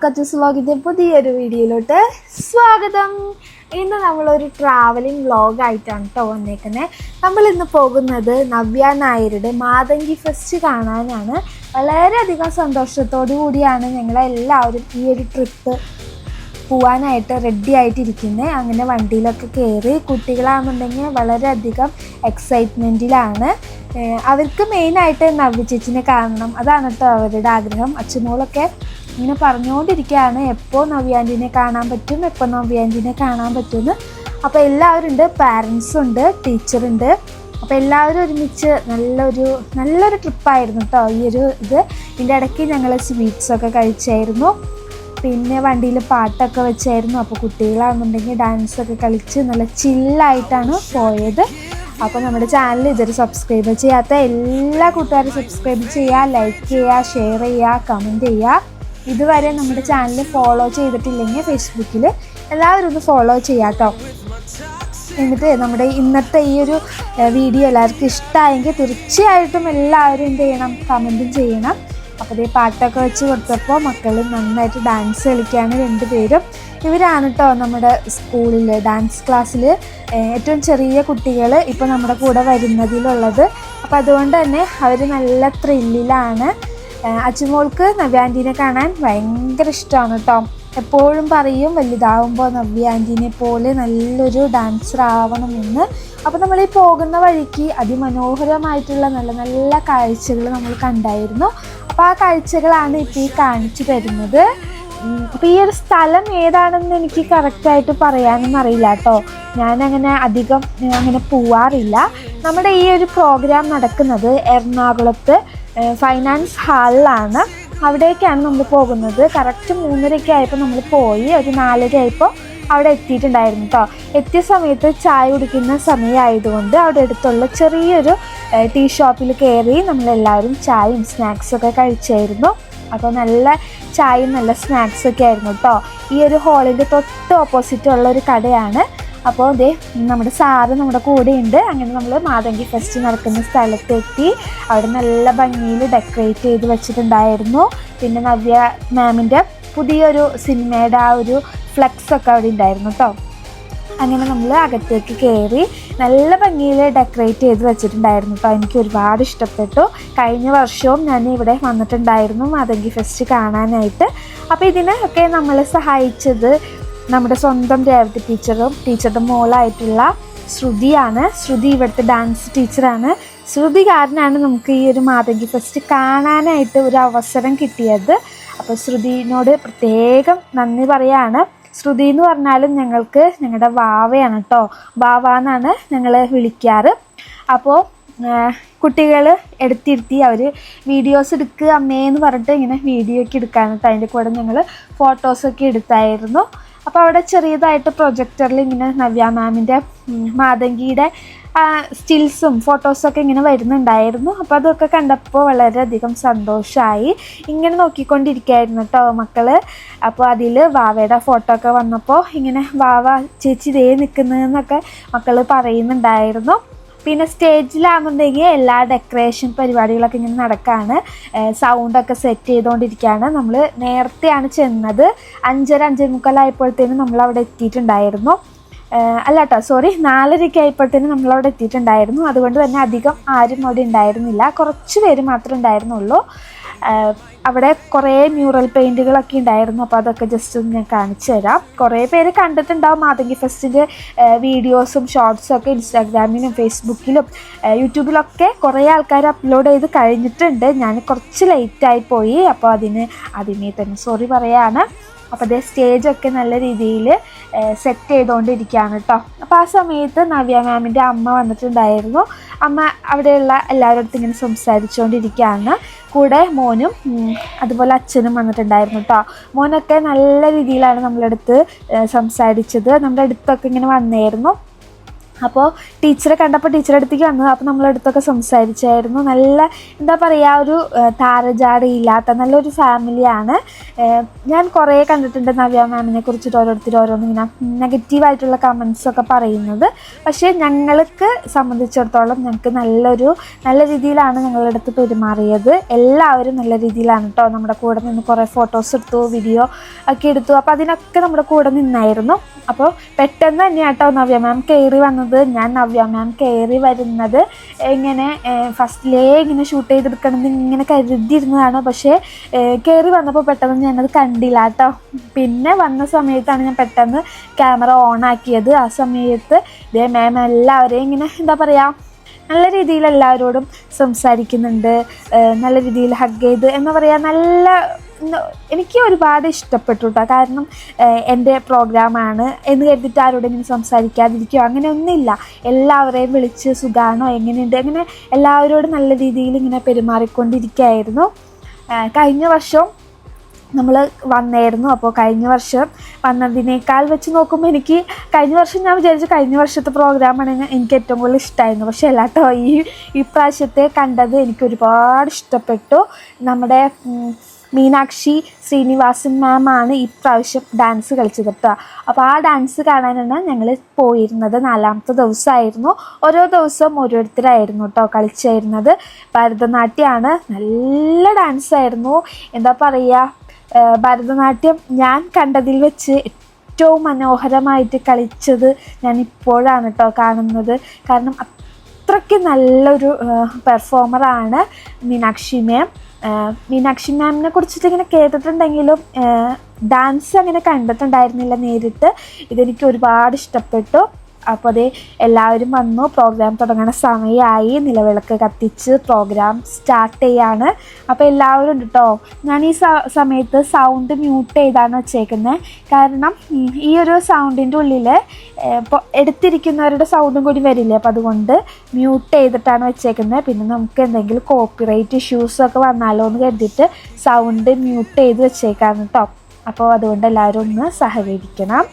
എല്ലാവർക്കും വ്ളോഗിന്റെ പുതിയൊരു വീഡിയോയിലോട്ട് സ്വാഗതം. ഇന്ന് നമ്മളൊരു ട്രാവലിംഗ് വ്ലോഗായിട്ടാണ് കേട്ടോ വന്നേക്കുന്നത് നമ്മൾ ഇന്ന് പോകുന്നത് നവ്യ നായരുടെ മാതങ്കി ഫെസ്റ്റ് കാണാനാണ്. വളരെയധികം സന്തോഷത്തോടു കൂടിയാണ് ഞങ്ങളെല്ലാവരും ഈ ഒരു ട്രിപ്പ് പോവാനായിട്ട് റെഡി ആയിട്ടിരിക്കുന്നത് അങ്ങനെ വണ്ടിയിലൊക്കെ കയറി കുട്ടികളാണെന്നുണ്ടെങ്കിൽ വളരെയധികം എക്സൈറ്റ്മെന്റിലാണ് അവർക്ക് മെയിനായിട്ട് നവ്യ ചേച്ചിനെ കാണണം. അതാണ് കേട്ടോ അവരുടെ ആഗ്രഹം. അച്ഛനോളൊക്കെ ഇങ്ങനെ പറഞ്ഞുകൊണ്ടിരിക്കുകയാണ്. എപ്പോൾ നവ്യാന്റിനെ കാണാൻ പറ്റും എപ്പോൾ നവ്യാന്റിനെ കാണാൻ പറ്റുമെന്ന്. അപ്പോൾ എല്ലാവരും ഉണ്ട് പാരൻസും ഉണ്ട്. ടീച്ചറുണ്ട് അപ്പോൾ എല്ലാവരും ഒരുമിച്ച് നല്ലൊരു നല്ലൊരു ട്രിപ്പായിരുന്നു കേട്ടോ ഈ ഒരു ഇത്. ഇതിന്റെ ഇടയ്ക്ക് ഞങ്ങൾ സ്വീറ്റ്സൊക്കെ കഴിച്ചായിരുന്നു. പിന്നെ വണ്ടിയിൽ പാട്ടൊക്കെ വെച്ചായിരുന്നു. അപ്പോൾ കുട്ടികളാണെന്നുണ്ടെങ്കിൽ ഡാൻസൊക്കെ കളിച്ച് നല്ല ചില്ലായിട്ടാണ് പോയത്. അപ്പോൾ നമ്മുടെ ചാനൽ ഇതൊരു സബ്സ്ക്രൈബ് ചെയ്യാത്ത എല്ലാ കൂട്ടുകാരും സബ്സ്ക്രൈബ് ചെയ്യുക ലൈക്ക് ചെയ്യുക ഷെയർ ചെയ്യുക കമന്റ് ചെയ്യുക. ഇതുവരെ നമ്മുടെ ചാനൽ ഫോളോ ചെയ്തിട്ടില്ലെങ്കിൽ ഫേസ്ബുക്കിൽ എല്ലാവരും ഒന്ന് ഫോളോ ചെയ്യാം എന്നിട്ട് നമ്മുടെ ഇന്നത്തെ ഈ ഒരു വീഡിയോ എല്ലാവർക്കും ഇഷ്ടമായെങ്കിൽ തീർച്ചയായിട്ടും എല്ലാവരും എന്ത് ചെയ്യണം? കമന്റും ചെയ്യണം. അപ്പോൾ ഈ പാട്ടൊക്കെ വെച്ച് കൊടുത്തപ്പോൾ മക്കൾ നന്നായിട്ട് ഡാൻസ് കളിക്കുകയാണ് രണ്ടുപേരും. ഇവരാണ് കേട്ടോ നമ്മുടെ സ്കൂളിൽ ഡാൻസ് ക്ലാസ്സിൽ ഏറ്റവും ചെറിയ കുട്ടികൾ ഇപ്പോൾ നമ്മുടെ കൂടെ വരുന്നതിലുള്ളത്. അപ്പോൾ അതുകൊണ്ട് തന്നെ അവർ നല്ല ത്രില്ലിലാണ് അച്ചുമോൾക്ക് നവ്യ ആന്റീനെ കാണാൻ ഭയങ്കര ഇഷ്ടമാണ് കേട്ടോ എപ്പോഴും പറയും വലുതാവുമ്പോൾ നവ്യ ആന്റീനെ പോലെ നല്ലൊരു ഡാൻസർ ആവണമെന്ന്. അപ്പോൾ നമ്മൾ ഈ പോകുന്ന വഴിക്ക് അതിമനോഹരമായിട്ടുള്ള നല്ല നല്ല കാഴ്ചകൾ നമ്മൾ കണ്ടായിരുന്നു. അപ്പോൾ ആ കാഴ്ചകളാണ് ഇപ്പോൾ ഈ കാണിച്ചു തരുന്നത്. അപ്പോൾ ഈ ഒരു സ്ഥലം ഏതാണെന്ന് എനിക്ക് കറക്റ്റായിട്ട് പറയാനൊന്നും അറിയില്ല കേട്ടോ. അങ്ങനെ അധികം അങ്ങനെ പോവാറില്ല. നമ്മുടെ ഈ ഒരു പ്രോഗ്രാം നടക്കുന്നത് എറണാകുളത്ത് ഫൈനാൻസ് ഹാളിലാണ് അവിടേക്കാണ് നമ്മൾ പോകുന്നത്. കറക്റ്റ് മൂന്നരയ്ക്ക് ആയപ്പോൾ നമ്മൾ പോയി. ഒരു നാലര ആയപ്പോൾ അവിടെ എത്തിയിട്ടുണ്ടായിരുന്നു കേട്ടോ എത്തിയ സമയത്ത് ചായ കുടിക്കുന്ന സമയമായതുകൊണ്ട് അവിടെ അടുത്തുള്ള ചെറിയൊരു ടീ ഷോപ്പിൽ കയറി നമ്മളെല്ലാവരും ചായയും സ്നാക്സൊക്കെ കഴിച്ചായിരുന്നു. അപ്പോൾ നല്ല ചായയും നല്ല സ്നാക്സൊക്കെ ആയിരുന്നു കേട്ടോ ഈ ഒരു ഹോളിന്റെ തൊട്ട് ഓപ്പോസിറ്റ് ഉള്ള ഒരു കടയാണ്. അപ്പോൾ ദേ നമ്മുടെ സാറ് നമ്മുടെ കൂടെ ഉണ്ട് അങ്ങനെ നമ്മൾ മാതങ്കി ഫെസ്റ്റ് നടക്കുന്ന സ്ഥലത്തെത്തി അവിടെ നല്ല ഭംഗിയിൽ ഡെക്കറേറ്റ് ചെയ്ത് വെച്ചിട്ടുണ്ടായിരുന്നു. പിന്നെ നവ്യ മാമിന്റെ പുതിയൊരു സിനിമയുടെ ആ ഒരു ഫ്ലെക്സ് ഒക്കെ അവിടെ ഉണ്ടായിരുന്നു കേട്ടോ അങ്ങനെ നമ്മൾ അകത്തേക്ക് കയറി നല്ല ഭംഗിയിൽ ഡെക്കറേറ്റ് ചെയ്ത് വെച്ചിട്ടുണ്ടായിരുന്നു കേട്ടോ എനിക്ക് ഒരുപാട് ഇഷ്ടപ്പെട്ടു. കഴിഞ്ഞ വർഷവും ഞാൻ ഇവിടെ വന്നിട്ടുണ്ടായിരുന്നു മാതങ്കി ഫെസ്റ്റ് കാണാനായിട്ട്. അപ്പോൾ ഇതിനെ ഒക്കെ നമ്മളെ സഹായിച്ചത് നമ്മുടെ സ്വന്തം രേവതി ടീച്ചറും ടീച്ചറുടെ മോളായിട്ടുള്ള ശ്രുതിയാണ്. ശ്രുതി ഇവിടുത്തെ ഡാൻസ് ടീച്ചറാണ് ശ്രുതി കാരനാണ് നമുക്ക് ഈ ഒരു മാതങ്കി ഫെസ്റ്റ് കാണാനായിട്ട് ഒരു അവസരം കിട്ടിയത്. അപ്പോൾ ശ്രുതിനോട് പ്രത്യേകം നന്ദി പറയാണ്. ശ്രുതി എന്ന് പറഞ്ഞാലും ഞങ്ങൾക്ക് ഞങ്ങളുടെ വാവയാണ് കേട്ടോ. വാവ എന്നാണ് ഞങ്ങൾ വിളിക്കാറ് അപ്പോൾ കുട്ടികൾ എടുത്തിരുത്തി അവർ വീഡിയോസ് എടുക്കുക അമ്മേന്ന് പറഞ്ഞിട്ട് ഇങ്ങനെ വീഡിയോ ഒക്കെ എടുക്കാണ് കേട്ടോ അതിന്റെ കൂടെ ഞങ്ങൾ ഫോട്ടോസൊക്കെ എടുത്തായിരുന്നു. അപ്പോൾ അവിടെ ചെറിയതായിട്ട് പ്രൊജക്ടറിൽ ഇങ്ങനെ നവ്യ മാമിന്റെ മാതങ്കിയുടെ സ്റ്റിൽസും ഫോട്ടോസൊക്കെ ഇങ്ങനെ വരുന്നുണ്ടായിരുന്നു. അപ്പോൾ അതൊക്കെ കണ്ടപ്പോൾ വളരെയധികം സന്തോഷമായി ഇങ്ങനെ നോക്കിക്കൊണ്ടിരിക്കുകയായിരുന്നു കേട്ടോ മക്കൾ അപ്പോൾ അതിൽ വാവയുടെ ഫോട്ടോ ഒക്കെ വന്നപ്പോൾ ഇങ്ങനെ വാവ ചേച്ചി ഇതേ നിൽക്കുന്നതെന്നൊക്കെ മക്കൾ പറയുന്നുണ്ടായിരുന്നു. പിന്നെ സ്റ്റേജിലാണെന്നുണ്ടെങ്കിൽ എല്ലാ ഡെക്കറേഷൻ പരിപാടികളൊക്കെ ഇങ്ങനെ നടക്കുകയാണ് സൗണ്ടൊക്കെ സെറ്റ് ചെയ്തുകൊണ്ടിരിക്കുകയാണ് നമ്മൾ നേരത്തെയാണ് ചെന്നത്. അഞ്ചര അഞ്ചേ മുക്കാലായപ്പോഴത്തേനും നമ്മൾ അവിടെ എത്തിയിട്ടുണ്ടായിരുന്നു. അല്ല കേട്ടോ സോറി നാലരയ്ക്ക് ആയപ്പോഴത്തേന് നമ്മളവിടെ എത്തിയിട്ടുണ്ടായിരുന്നു. അതുകൊണ്ട് തന്നെ അധികം ആരും അവിടെ ഉണ്ടായിരുന്നില്ല. കുറച്ച് പേര് മാത്രമേ ഉണ്ടായിരുന്നുള്ളൂ. അവിടെ കുറേ മ്യൂറൽ പെയിന്റുകളൊക്കെ ഉണ്ടായിരുന്നു. അപ്പോൾ അതൊക്കെ ജസ്റ്റ് ഒന്ന് ഞാൻ കാണിച്ചു തരാം. കുറേ പേര് കണ്ടിട്ടുണ്ടാവും മാതങ്കി ഫെസ്റ്റിന്റെ വീഡിയോസും ഷോർട്സും ഒക്കെ ഇൻസ്റ്റാഗ്രാമിലും ഫേസ്ബുക്കിലും യൂട്യൂബിലൊക്കെ കുറേ ആൾക്കാർ അപ്ലോഡ് ചെയ്ത് കഴിഞ്ഞിട്ടുണ്ട്. ഞാൻ കുറച്ച് ലേറ്റായി പോയി. അപ്പോൾ അതിന് അതിനെ തന്നെ സോറി പറയാണ്. അപ്പോൾ അതേ സ്റ്റേജൊക്കെ നല്ല രീതിയിൽ സെറ്റ് ചെയ്തുകൊണ്ടിരിക്കുകയാണ് കേട്ടോ അപ്പോൾ ആ സമയത്ത് നവ്യ മാമിന്റെ അമ്മ വന്നിട്ടുണ്ടായിരുന്നു. അമ്മ അവിടെയുള്ള എല്ലാവരുടെ ഇങ്ങനെ സംസാരിച്ചുകൊണ്ടിരിക്കുകയാണ് കൂടെ മോനും അതുപോലെ അച്ഛനും വന്നിട്ടുണ്ടായിരുന്നു കേട്ടോ മോനൊക്കെ നല്ല രീതിയിലാണ് നമ്മളടുത്ത് സംസാരിച്ചത്. നമ്മുടെ അടുത്തൊക്കെ ഇങ്ങനെ വന്നായിരുന്നു. അപ്പോൾ ടീച്ചറെ കണ്ടപ്പോൾ ടീച്ചറെ അടുത്തേക്ക് വന്നത്. അപ്പോൾ നമ്മളടുത്തൊക്കെ സംസാരിച്ചായിരുന്നു. നല്ല എന്താ പറയുക ഒരു താരജാടയില്ലാത്ത നല്ലൊരു ഫാമിലിയാണ് ഞാൻ കുറേ കണ്ടിട്ടുണ്ട് നവ്യ മാമിനെ കുറിച്ചിട്ട് ഓരോരുത്തർ ഓരോന്ന് ഇങ്ങനെ നെഗറ്റീവായിട്ടുള്ള കമൻസൊക്കെ പറയുന്നത്. പക്ഷേ ഞങ്ങൾക്ക് സംബന്ധിച്ചിടത്തോളം ഞങ്ങൾക്ക് നല്ലൊരു നല്ല രീതിയിലാണ് ഞങ്ങളുടെ അടുത്ത് പെരുമാറിയത്. എല്ലാവരും നല്ല രീതിയിലാണ് കേട്ടോ നമ്മുടെ കൂടെ നിന്ന് കുറേ ഫോട്ടോസ് എടുത്തു വീഡിയോ ഒക്കെ എടുത്തു. അപ്പോൾ അതിനൊക്കെ നമ്മുടെ കൂടെ നിന്നായിരുന്നു. അപ്പോൾ പെട്ടെന്ന് തന്നെ കേട്ടോ നവ്യ മാം കയറി വന്നത്. ഞാൻ നവ്യ മാം കയറി വരുന്നത്. ഇങ്ങനെ ഫസ്റ്റിലേ ഇങ്ങനെ ഷൂട്ട് ചെയ്തെടുക്കണം എന്ന് ഇങ്ങനെ കരുതിയിരുന്നതാണ്? പക്ഷേ കയറി വന്നപ്പോൾ പെട്ടെന്ന് ഞാനത് കണ്ടില്ല കേട്ടോ. പിന്നെ വന്ന സമയത്താണ് ഞാൻ പെട്ടെന്ന് ക്യാമറ ഓൺ ആക്കിയത്. ആ സമയത്ത് ഇതേ മാം എല്ലാവരെയും ഇങ്ങനെ എന്താ പറയുക നല്ല രീതിയിൽ എല്ലാവരോടും സംസാരിക്കുന്നുണ്ട്. നല്ല രീതിയിൽ ഹഗ് ചെയ്ത് എന്താ പറയുക നല്ല എനിക്ക് ഒരുപാട് ഇഷ്ടപ്പെട്ടു കേട്ടോ കാരണം എന്റെ പ്രോഗ്രാമാണ് എന്ന് കരുതിയിട്ട് ആരോടെങ്കിലും സംസാരിക്കാതിരിക്കുകയോ അങ്ങനെ ഒന്നുമില്ല എല്ലാവരെയും വിളിച്ച് സുഖാണോ എങ്ങനെയുണ്ട്? അങ്ങനെ എല്ലാവരോടും നല്ല രീതിയിൽ ഇങ്ങനെ പെരുമാറിക്കൊണ്ടിരിക്കുകയായിരുന്നു. കഴിഞ്ഞ വർഷം നമ്മൾ വന്നായിരുന്നു. അപ്പോൾ കഴിഞ്ഞ വർഷം വന്നതിനേക്കാൾ വെച്ച് നോക്കുമ്പോൾ എനിക്ക് കഴിഞ്ഞ വർഷം ഞാൻ വിചാരിച്ചു കഴിഞ്ഞ വർഷത്തെ പ്രോഗ്രാമാണ് എനിക്ക് ഏറ്റവും കൂടുതൽ ഇഷ്ടമായിരുന്നു. പക്ഷേ അല്ലാട്ടോ ഈ ഈ പ്രാവശ്യത്തെ കണ്ടത് എനിക്ക് ഒരുപാട് ഇഷ്ടപ്പെട്ടു. നമ്മുടെ മീനാക്ഷി ശ്രീനിവാസൻ മാമാണ് ഈ പ്രാവശ്യം ഡാൻസ് കളിച്ചത് കേട്ടോ അപ്പോൾ ആ ഡാൻസ് കാണാനാണ് ഞങ്ങൾ പോയിരുന്നത്. നാലാമത്തെ ദിവസമായിരുന്നു. ഓരോ ദിവസവും ഓരോരുത്തരായിരുന്നു കേട്ടോ കളിച്ചായിരുന്നത് ഭരതനാട്യമാണ് നല്ല ഡാൻസായിരുന്നു എന്താ പറയുക ഭരതനാട്യം ഞാൻ കണ്ടതിൽ വെച്ച് ഏറ്റവും മനോഹരമായിട്ട് കളിച്ചത് ഞാൻ ഇപ്പോഴാണ് കേട്ടോ കാണുന്നത്. കാരണം അത്രയ്ക്ക് നല്ലൊരു പെർഫോമറാണ് മീനാക്ഷി മാം മീനാക്ഷി മാമിനെ കുറിച്ചിട്ട് ഇങ്ങനെ കേട്ടിട്ടുണ്ടെങ്കിലും ഡാൻസ് അങ്ങനെ കണ്ടിട്ടുണ്ടായിരുന്നില്ല നേരിട്ട്. ഇതെനിക്ക് ഒരുപാട് ഇഷ്ടപ്പെട്ടു. അപ്പോൾ അതേ എല്ലാവരും വന്നു. പ്രോഗ്രാം തുടങ്ങുന്ന സമയമായി നിലവിളക്ക് കത്തിച്ച് പ്രോഗ്രാം സ്റ്റാർട്ട് ചെയ്യാണ്. അപ്പോൾ എല്ലാവരും ഉണ്ട്? കേട്ടോ ഞാൻ ഈ സമയത്ത് സൗണ്ട് മ്യൂട്ട് ചെയ്താണ് വെച്ചേക്കുന്നത് കാരണം ഈ ഒരു സൗണ്ടിന്റെ ഉള്ളിൽ ഇപ്പോൾ എടുത്തിരിക്കുന്നവരുടെ സൗണ്ടും കൂടി വരില്ലേ? അപ്പോൾ അതുകൊണ്ട് മ്യൂട്ട് ചെയ്തിട്ടാണ് വെച്ചേക്കുന്നത് പിന്നെ നമുക്ക് എന്തെങ്കിലും കോപ്പിറൈറ്റ് ഇഷ്യൂസൊക്കെ വന്നാലോ എന്ന് കരുതിയിട്ട് സൗണ്ട് മ്യൂട്ട് ചെയ്ത് വെച്ചേക്കാണ് കേട്ടോ അപ്പോൾ അതുകൊണ്ട് എല്ലാവരും ഒന്ന് സഹകരിക്കണം.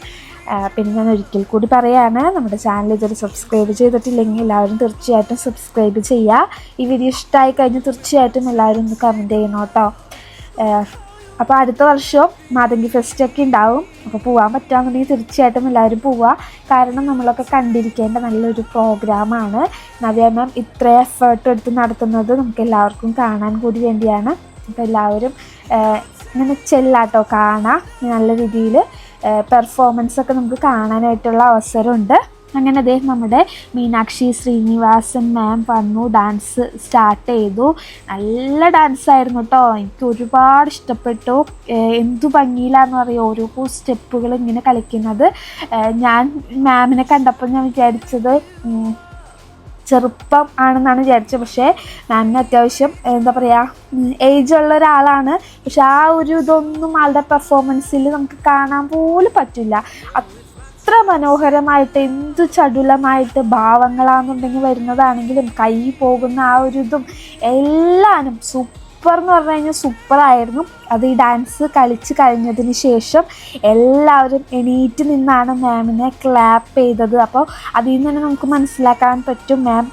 പിന്നെ ഞാൻ ഒരിക്കൽ കൂടി പറയാണ് നമ്മുടെ ചാനൽ ഇതുവരെ സബ്സ്ക്രൈബ് ചെയ്തിട്ടില്ലെങ്കിൽ എല്ലാവരും തീർച്ചയായിട്ടും സബ്സ്ക്രൈബ് ചെയ്യുക ഈ വീഡിയോ ഇഷ്ടമായി കഴിഞ്ഞാൽ തീർച്ചയായിട്ടും എല്ലാവരും ഒന്ന് കമന്റ് ചെയ്യണം കേട്ടോ. അപ്പോൾ അടുത്ത വർഷവും മാതങ്കി ഫെസ്റ്റൊക്കെ ഉണ്ടാവും. അപ്പോൾ പോകാൻ പറ്റുകയാണെന്നുണ്ടെങ്കിൽ തീർച്ചയായിട്ടും എല്ലാവരും പോവുക കാരണം നമ്മളൊക്കെ കണ്ടിരിക്കേണ്ട നല്ലൊരു പ്രോഗ്രാമാണ് നവ്യ മാം ഇത്ര എഫേർട്ട് എടുത്ത് നടത്തുന്നത് നമുക്ക് എല്ലാവർക്കും കാണാൻ കൂടി വേണ്ടിയാണ്. അപ്പോൾ എല്ലാവരും ഇങ്ങനെ ചെല്ലാട്ടോ കാണാം. നല്ല രീതിയിൽ പെർഫോമൻസ് ഒക്കെ നമുക്ക് കാണാനായിട്ടുള്ള അവസരമുണ്ട്. അങ്ങനെ അദ്ദേഹം നമ്മുടെ മീനാക്ഷി ശ്രീനിവാസൻ മാം വന്നു ഡാൻസ് സ്റ്റാർട്ട് ചെയ്തു. നല്ല ഡാൻസ് ആയിരുന്നു കേട്ടോ എനിക്ക് ഒരുപാട് ഇഷ്ടപ്പെട്ടു. എന്തു ഭംഗിയിലാന്ന് പറയുക ഓരോ സ്റ്റെപ്പുകൾ ഇങ്ങനെ കളിക്കുന്നത്. ഞാൻ മാമിനെ കണ്ടപ്പോൾ ഞാൻ വിചാരിച്ചത് ചെറുപ്പം ആണെന്നാണ് വിചാരിച്ചത്. പക്ഷേ മാമിന് അത്യാവശ്യം എന്താ പറയുക ഏജ് ഉള്ള ഒരാളാണ്. പക്ഷെ ആ ഒരു ഇതൊന്നും ആളുടെ പെർഫോമൻസിൽ നമുക്ക് കാണാൻ പോലും പറ്റില്ല. അത്ര മനോഹരമായിട്ട് എന്ത് ചടുലമായിട്ട് ഭാവങ്ങളാണെന്നുണ്ടെങ്കിൽ വരുന്നതാണെങ്കിലും കൈ പോകുന്ന ആ ഒരു ഇതും എല്ലാനും സൂപ്പർ എന്ന് പറഞ്ഞു കഴിഞ്ഞാൽ സൂപ്പറായിരുന്നു അത് ഈ ഡാൻസ് കളിച്ച് കഴിഞ്ഞതിന് ശേഷം എല്ലാവരും എണീറ്റ് നിന്നാണ് മാമിനെ ക്ലാപ്പ് ചെയ്തത്. അപ്പോൾ അതിൽ നിന്ന് തന്നെ നമുക്ക് മനസ്സിലാക്കാൻ പറ്റും മാം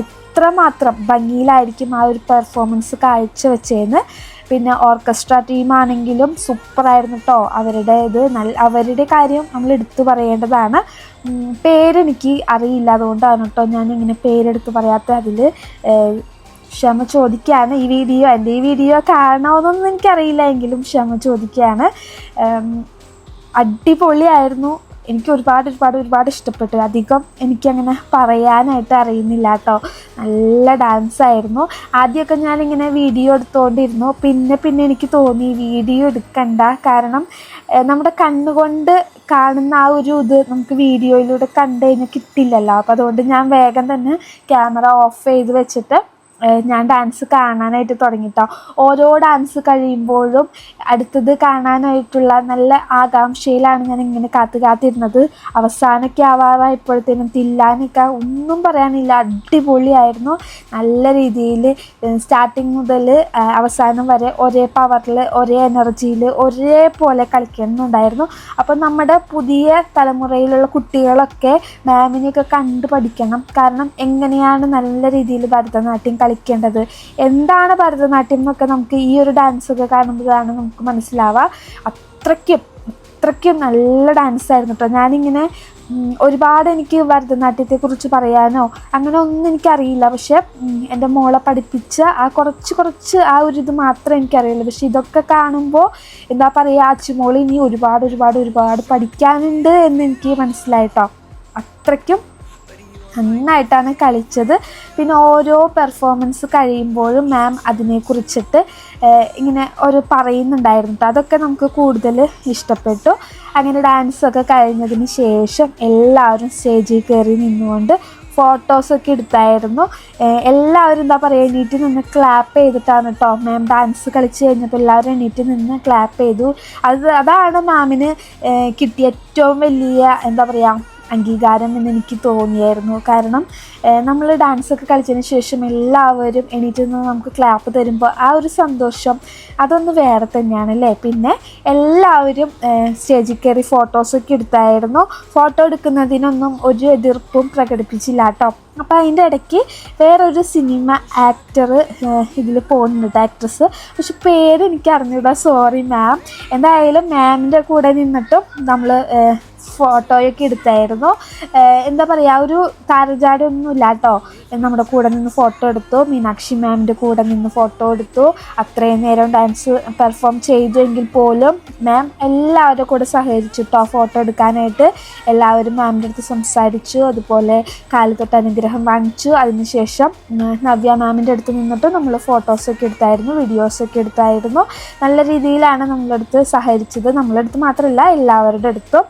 എത്രമാത്രം ഭംഗിയിലായിരിക്കും ആ ഒരു പെർഫോമൻസ് കാഴ്ചവെച്ചതെന്ന് പിന്നെ ഓർക്കസ്ട്ര ടീമാണെങ്കിലും സൂപ്പറായിരുന്നു കേട്ടോ അവരുടെ ഇത് നല്ല അവരുടെ കാര്യം നമ്മൾ എടുത്തു പറയേണ്ടതാണ്. പേരെനിക്ക് അറിയില്ല. അതുകൊണ്ടാണ് കേട്ടോ ഞാൻ ഇങ്ങനെ പേരെടുത്ത് പറയാത്ത അതിൽ ക്ഷമ ചോദിക്കുകയാണ് ഈ വീഡിയോ. എന്റെ ഈ വീഡിയോ കാണണമെന്നൊന്നും എനിക്കറിയില്ല. എങ്കിലും ക്ഷമ ചോദിക്കുകയാണ് അടിപൊളിയായിരുന്നു. എനിക്ക് ഒരുപാട് ഒരുപാട് ഒരുപാട് ഇഷ്ടപ്പെട്ടു. അധികം എനിക്കങ്ങനെ പറയാനായിട്ട് അറിയുന്നില്ല കേട്ടോ. നല്ല ഡാൻസ് ആയിരുന്നു. ആദ്യമൊക്കെ ഞാനിങ്ങനെ വീഡിയോ എടുത്തുകൊണ്ടിരുന്നു പിന്നെ പിന്നെ എനിക്ക് തോന്നി വീഡിയോ എടുക്കണ്ട. കാരണം നമ്മുടെ കണ്ണുകൊണ്ട് കാണുന്ന ആ ഒരു ഇത് നമുക്ക് വീഡിയോയിലൂടെ കണ്ടു കഴിഞ്ഞാൽ കിട്ടില്ലല്ലോ. അപ്പോൾ അതുകൊണ്ട് ഞാൻ വേഗം തന്നെ ക്യാമറ ഓഫ് ചെയ്ത് വെച്ചിട്ട് ഞാൻ ഡാൻസ് കാണാനായിട്ട് തുടങ്ങിട്ടോ. ഓരോ ഡാൻസ് കഴിയുമ്പോഴും അടുത്തത് കാണാനായിട്ടുള്ള നല്ല ആകാംക്ഷയിലാണ് ഞാൻ ഇങ്ങനെ കാത്തു കാത്തിരുന്നത്. അവസാനമൊക്കെ ആവാറായപ്പോഴത്തേനും തില്ലാനൊക്കെ ഒന്നും പറയാനില്ല അടിപൊളിയായിരുന്നു. നല്ല രീതിയിൽ സ്റ്റാർട്ടിങ് മുതൽ അവസാനം വരെ ഒരേ പവറിൽ ഒരേ എനർജിയിൽ ഒരേപോലെ കളിക്കുന്നുണ്ടായിരുന്നു. അപ്പം നമ്മുടെ പുതിയ തലമുറയിലുള്ള കുട്ടികളൊക്കെ മാമിനെയൊക്കെ കണ്ടു പഠിക്കണം. കാരണം എങ്ങനെയാണ് നല്ല രീതിയിൽ ഭരതനാട്യം കളിക്കേണ്ടത്? എന്താണ് ഭരതനാട്യം എന്നൊക്കെ നമുക്ക് ഈ ഒരു ഡാൻസ് ഡാൻസൊക്കെ കാണുമ്പോഴാണ് നമുക്ക് മനസ്സിലാവുക. അത്രയ്ക്കും അത്രയ്ക്കും നല്ല ഡാൻസ് ആയിരുന്നു കേട്ടോ ഞാനിങ്ങനെ ഒരുപാട് എനിക്ക് ഭരതനാട്യത്തെക്കുറിച്ച് പറയാനോ അങ്ങനെ ഒന്നും എനിക്കറിയില്ല. പക്ഷെ എന്റെ മോളെ പഠിപ്പിച്ച ആ കുറച്ച് കുറച്ച് ആ ഒരു ഇത് മാത്രമേ എനിക്കറിയുള്ളൂ. പക്ഷെ ഇതൊക്കെ കാണുമ്പോൾ എന്താ പറയുക അച്ചുമോൾ ഇനി ഒരുപാട് ഒരുപാട് ഒരുപാട് പഠിക്കാനുണ്ട് എന്ന് എനിക്ക് മനസ്സിലായിട്ടോ അത്രയ്ക്കും നന്നായിട്ടാണ് കളിച്ചത്. പിന്നെ ഓരോ പെർഫോമൻസ് കഴിയുമ്പോഴും മാം അതിനെക്കുറിച്ചിട്ട് ഇങ്ങനെ ഒരു പറയുന്നുണ്ടായിരുന്നു. അതൊക്കെ നമുക്ക് കൂടുതൽ ഇഷ്ടപ്പെട്ടു. അങ്ങനെ ഡാൻസൊക്കെ കഴിഞ്ഞതിന് ശേഷം എല്ലാവരും സ്റ്റേജിൽ കയറി നിന്നുകൊണ്ട് ഫോട്ടോസൊക്കെ എടുത്തായിരുന്നു. എല്ലാവരും എന്താ പറയുക എണീറ്റ് നിന്ന് ക്ലാപ്പ് ചെയ്തിട്ടാണ് കേട്ടോ മാം ഡാൻസ് കളിച്ച് കഴിഞ്ഞപ്പോൾ എല്ലാവരും എണീറ്റ് നിന്ന് ക്ലാപ്പ് ചെയ്തു. അത് അതാണ് മാമിന് കിട്ടിയ ഏറ്റവും വലിയ എന്താ പറയുക അംഗീകാരം എന്ന് എനിക്ക് തോന്നിയായിരുന്നു. കാരണം നമ്മൾ ഡാൻസ് ഒക്കെ കളിച്ചതിന് ശേഷം എല്ലാവരും എണീറ്റ് നിന്ന് നമുക്ക് ക്ലാപ്പ് തരുമ്പോൾ ആ ഒരു സന്തോഷം അതൊന്ന് വേറെ തന്നെയാണ് അല്ലേ? പിന്നെ എല്ലാവരും സ്റ്റേജിൽ കയറി ഫോട്ടോസൊക്കെ എടുത്തായിരുന്നു. ഫോട്ടോ എടുക്കുന്നതിനൊന്നും ഒരു എതിർപ്പും പ്രകടിപ്പിച്ചില്ല കേട്ടോ. അപ്പോൾ അതിന്റെ ഇടയ്ക്ക് വേറൊരു സിനിമ ആക്ടർ ഇതിൽ പോകുന്നുണ്ട് ആക്ട്രസ് പക്ഷെ പേര് എനിക്ക് അറിഞ്ഞൂടാ. സോറി മാം എന്തായാലും മാമിന്റെ കൂടെ നിന്നിട്ടും നമ്മൾ ഫോട്ടോയൊക്കെ എടുത്തായിരുന്നു. എന്താ പറയുക ഒരു താരജാടൊന്നുമില്ല കേട്ടോ. നമ്മുടെ കൂടെ നിന്ന് ഫോട്ടോ എടുത്തു മീനാക്ഷി മാമിന്റെ കൂടെ നിന്ന് ഫോട്ടോ എടുത്തു. അത്രയും നേരം ഡാൻസ് പെർഫോം ചെയ്തു എങ്കിൽ പോലും മാം എല്ലാവരുടെ കൂടെ സഹകരിച്ചു കേട്ടോ ഫോട്ടോ എടുക്കാനായിട്ട്. എല്ലാവരും മാമിന്റെ അടുത്ത് സംസാരിച്ചു അതുപോലെ കാലത്തൊട്ട് അനുഗ്രഹം വാങ്ങിച്ചു. അതിനുശേഷം നവ്യ മാമിന്റെ അടുത്ത് നിന്നിട്ട് നമ്മൾ ഫോട്ടോസൊക്കെ എടുത്തായിരുന്നു വീഡിയോസൊക്കെ എടുത്തായിരുന്നു. നല്ല രീതിയിലാണ് നമ്മളടുത്ത് സഹകരിച്ചത്. നമ്മളടുത്ത് മാത്രമല്ല എല്ലാവരുടെ അടുത്തും.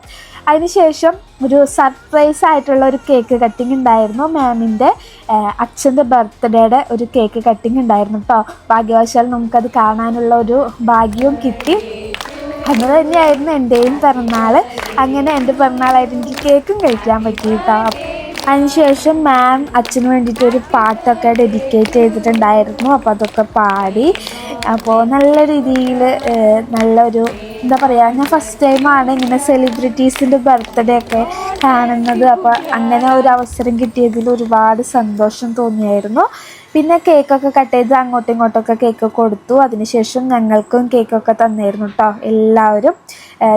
അതിനുശേഷം ഒരു സർപ്രൈസ് ആയിട്ടുള്ള ഒരു കേക്ക് കട്ടിംഗ് ഉണ്ടായിരുന്നു. മാമിന്റെ അച്ഛന്റെ ബർത്ത്ഡേയുടെ ഒരു കേക്ക് കട്ടിംഗ് ഉണ്ടായിരുന്നു കേട്ടോ ഭാഗ്യവശാൽ നമുക്കത് കാണാനുള്ള ഒരു ഭാഗ്യവും കിട്ടി. അത് തന്നെയായിരുന്നു എന്റെയും പിറന്നാൾ. അങ്ങനെ എന്റെ പിറന്നാളായിട്ട് എനിക്ക് കേക്കും കഴിക്കാൻ പറ്റി കേട്ടോ അതിനുശേഷം മാം അച്ഛന് വേണ്ടിയിട്ട് ഒരു പാട്ടൊക്കെ ഡെഡിക്കേറ്റ് ചെയ്തിട്ടുണ്ടായിരുന്നു. അപ്പോൾ അതൊക്കെ പാടി. അപ്പോൾ നല്ല രീതിയിൽ നല്ലൊരു എന്താ പറയുക ഞാൻ ഫസ്റ്റ് ടൈമാണ് ഇങ്ങനെ സെലിബ്രിറ്റീസിന്റെ ബർത്ത്ഡേ ഒക്കെ കാണുന്നത്. അപ്പോൾ അങ്ങനെ ഒരു അവസരം കിട്ടിയതിൽ ഒരുപാട് സന്തോഷം തോന്നിയായിരുന്നു. പിന്നെ കേക്കൊക്കെ കട്ട് ചെയ്ത് അങ്ങോട്ടും ഇങ്ങോട്ടൊക്കെ കേക്ക് കൊടുത്തു. അതിനുശേഷം ഞങ്ങൾക്കും കേക്കൊക്കെ തന്നിരുന്നു കേട്ടോ എല്ലാവരും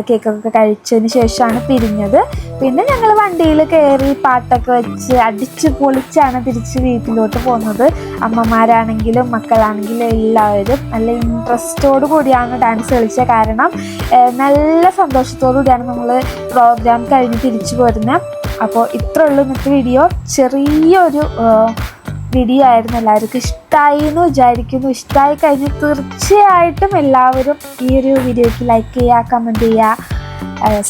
കേക്കൊക്കെ കഴിച്ചതിന് ശേഷമാണ് പിരിഞ്ഞത്. പിന്നെ ഞങ്ങൾ വണ്ടിയിൽ കയറി പാട്ടൊക്കെ വെച്ച് അടിച്ച് പൊളിച്ചാണ് തിരിച്ച് വീട്ടിലോട്ട് പോകുന്നത്. അമ്മമാരാണെങ്കിലും മക്കളാണെങ്കിലും എല്ലാവരും നല്ല ഇൻട്രസ്റ്റോടു കൂടിയാണ് ഡാൻസ് കളിച്ചത്. കാരണം നല്ല സന്തോഷത്തോടു കൂടിയാണ് നമ്മൾ പ്രോഗ്രാം കഴിഞ്ഞ് തിരിച്ചു പോരുന്നത് അപ്പോൾ ഇത്രയുള്ളൂ ഇന്നത്തെ വീഡിയോ ചെറിയൊരു വീഡിയോ ആയിരുന്നു എല്ലാവർക്കും ഇഷ്ടമായി എന്ന് വിചാരിക്കുന്നു. ഇഷ്ടമായി കഴിഞ്ഞ് തീർച്ചയായിട്ടും എല്ലാവരും ഈ ഒരു വീഡിയോയ്ക്ക് ലൈക്ക് ചെയ്യുക കമന്റ് ചെയ്യുക.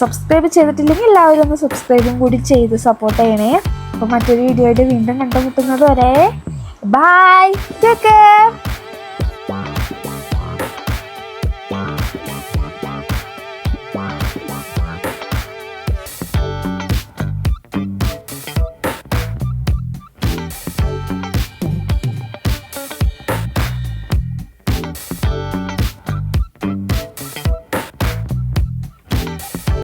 സബ്സ്ക്രൈബ് ചെയ്തിട്ടില്ലെങ്കിൽ എല്ലാവരും ഒന്ന് സബ്സ്ക്രൈബും കൂടി ചെയ്ത് സപ്പോർട്ട് ചെയ്യണേ. അപ്പോൾ മറ്റൊരു വീഡിയോയുടെ വീണ്ടും കണ്ടുമുട്ടുന്നത് വരെ. Bye take care